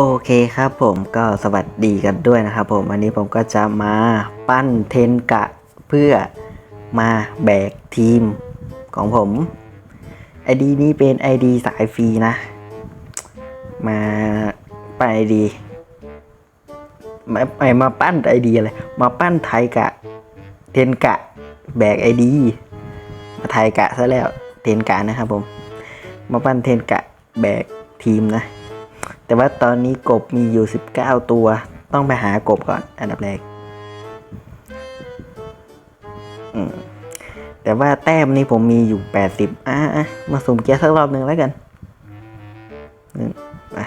โอเคครับผมก็สวัสดีกันด้วยนะครับผมวันนี้ผมก็จะมาปั้นเทนกะเพื่อมาแบกทีมของผม ID นี้เป็น ID สายฟรีนะ มาปั้น ID มาไม่มาปั้น ID อะไรมาปั้นไทยกะ เทนกะแบก ID มาไทยกะซะแล้วเทนกะนะครับผม มาปั้นเทนกะแบกทีมนะ แต่ว่าตอนนี้กบมีอยู่ 19 ตัว ต้องไปหากบก่อน อันดับแรกแต่ว่าแต้มนี้ผมมีอยู่ 80อะอะมาสุ่มเกียร์สักรอบหนึ่งแล้วกันหนึ่งไป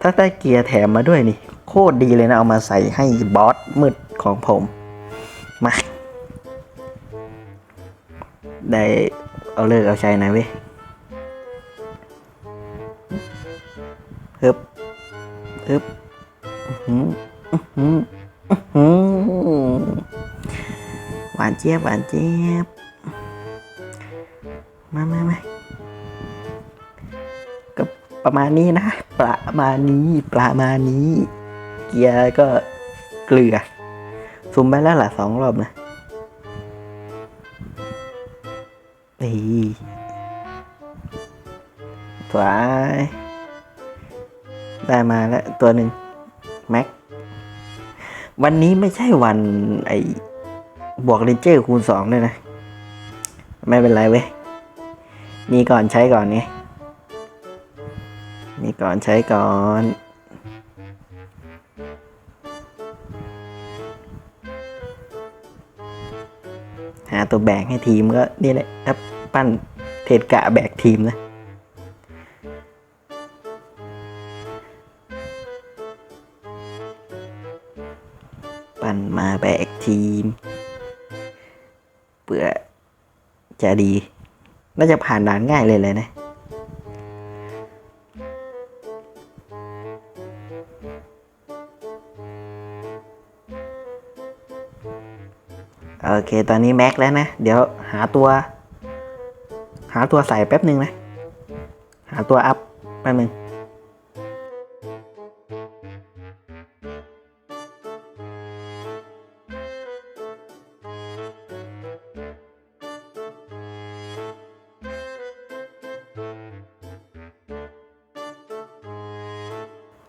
ถ้าได้เกียร์แถมมาด้วยนี่ โคตรดีเลยนะ เอามาใส่ให้บอสมืดของผม มา ได้เอาเลิกเอาใช้นะเว้ย หวานเจี๊ยบหวานเจี๊ยบ มามามาก็ประมาณนี้นะ ประมาณนี้ ประมาณนี้ เกียร์ก็เกลือซุ่มไปแล้วล่ะสองรอบนะนี่สวยได้มาแล้วตัวหนึ่ง แม็กวันนี้ไม่ใช่วันไอ้บวกเรนเจอร์คูณสองด้วยนะ ไม่เป็นไรเว้ยมีก่อนใช้ก่อนไงมีก่อนใช้ก่อนหาตัวแบกให้ทีมก็นี่แหละถ้าปั้นเทศกะแบกทีมนะ ปั่นมาแบกทีมเพื่อจะดี น่าจะผ่านด่านง่ายเลยเลยนะโอเค ตอนนี้แม็กแล้วนะ เดี๋ยวหาตัว หาตัวใส่แป๊บหนึ่งนะ หาตัวอัพแป๊บหนึ่ง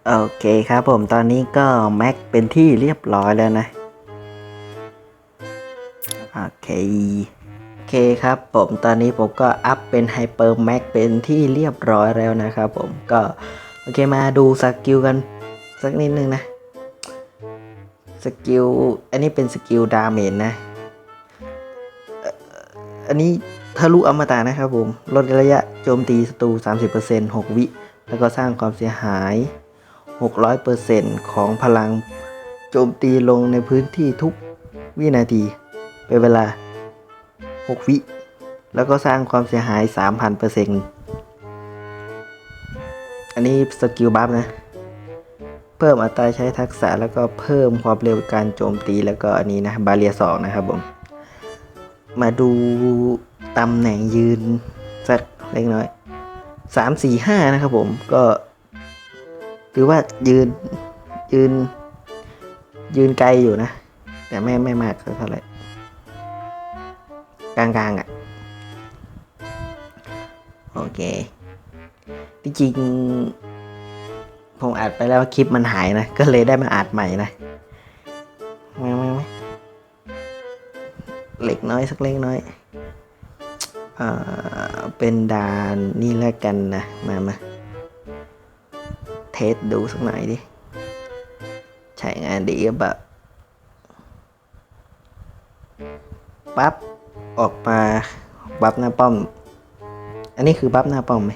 โอเคครับผมตอนนี้ก็แม็กเป็นที่เรียบร้อยแล้วนะ โอเคโอเคครับผมตอนนี้ผมก็อัพเป็นไฮเปอร์แม็กเป็นที่เรียบร้อยแล้วนะครับผมก็โอเคมาดูสกิลกันสักนิดนึงนะสกิลอันนี้เป็นสกิลดาเมจนะ อันนี้ทะลุอมตะนะครับผมลดระยะโจมตีศัตรู 30% 6 วิ แล้วก็สร้างความเสียหาย 600%ของพลังโจมตีลงในพื้นที่ทุกวินาที เป็นเวลา 6 วิ แล้วก็สร้างความเสียหาย 3,000%อันนี้สกิลบัฟนะ เพิ่มอัตราใช้ทักษะแล้วก็เพิ่มความเร็วการโจมตีแล้วก็อันนี้นะ บาเรียสองนะครับผม มาดูตำแหน่งยืนสักเล็กน้อยสามสี่ห้านะครับผมก็ ถือว่ายืนยืน ยืนไกลอยู่นะ แต่ไม่ไม่มากเท่าไหร่กลางๆอะ โอเคที่จริงผมอัดไปแล้วคลิปมันหายนะ ก็เลยได้มาอัดใหม่นะมามามาเล็กน้อยสักเล็กน้อยเอ่อเป็นดานนี่แล้วกันนะ มามา เทสดูสักหน่อยดิ ใช้งานดีหรือเปล่าปั๊บ ออกมาบัฟหน้าป้อม อันนี้คือบัฟหน้าป้อมไหม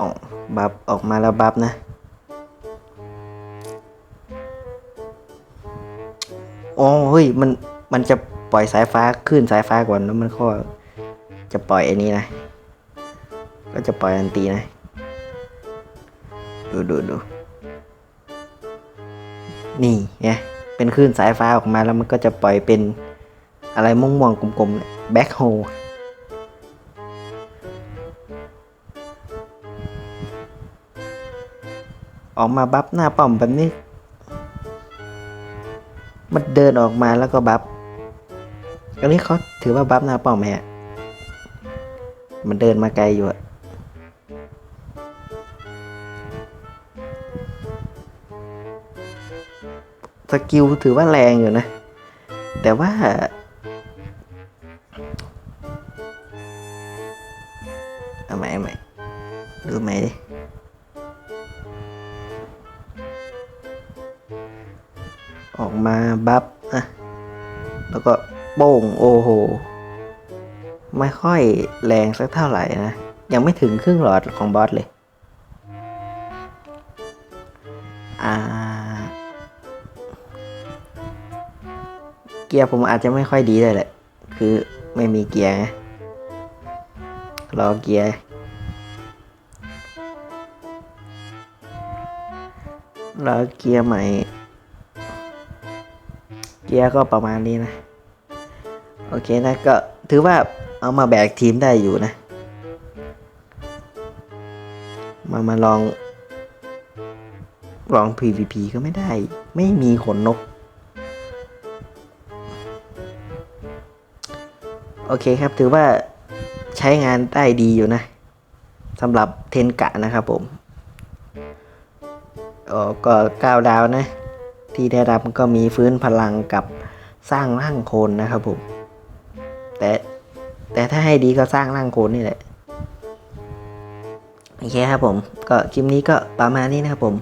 อ๋อบัฟออกมาแล้วบัฟนะอ๋อเฮ้ย มัน มันจะปล่อยสายฟ้าขึ้นสายฟ้าก่อนแล้วมันก็จะปล่อยไอ้นี้นะ ก็จะปล่อยอันตีนะ ดูดูดูนี่ไงเป็นคลื่นสายฟ้าออกมาแล้วมันก็จะปล่อยเป็นอะไรม่วงๆกลมๆแบ็คโฮออกมาบัฟหน้าป้อมแบบนี้ มันเดินออกมาแล้วก็บัฟ อันนี้เขาถือว่าบัฟหน้าป้อมไหมฮะ มันเดินมาไกลอยู่อะ กิลถือว่าแรงอยู่นะ แต่ว่า เอาใหม่เอาใหม่ดูใหม่ดิออกมาบัฟอะแล้วก็โป้งโอ้โห ไม่ค่อยแรงสักเท่าไหร่นะ ยังไม่ถึงครึ่งหลอดของบอสเลย อ่า กียร์ผมอาจจะไม่ค่อยดีเลยแหละ คือไม่มีเกียร์ไงรอเกียร์รอเกียร์ใหม่ เกียร์ก็ประมาณนี้นะ โอเคนะก็ถือว่าเอามาแบกทีมได้อยู่นะ มามาลองลอง PVP ก็ไม่ได้ ไม่มีขนนก โอเคครับ ถือว่าใช้งานได้ดีอยู่นะสำหรับเทนกะนะครับผมออก็ก้าวดาวนะ ที่ได้รับก็มีฟื้นพลังกับสร้างร่างโคนนะครับผม แต่แต่ถ้าให้ดีก็สร้างร่างโคนนี่แหละโอเคครับผม ก็คลิปนี้ก็ประมาณนี้นะครับผม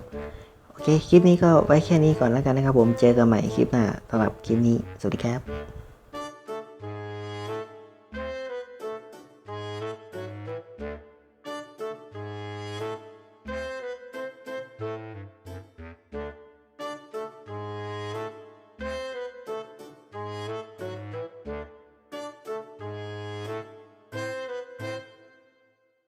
โอเค คลิปนี้ก็ไว้แค่นี้ก่อนแล้วกันนะครับผม เจอกันใหม่คลิปหน้าสำหรับคลิปนี้ สวัสดีครับ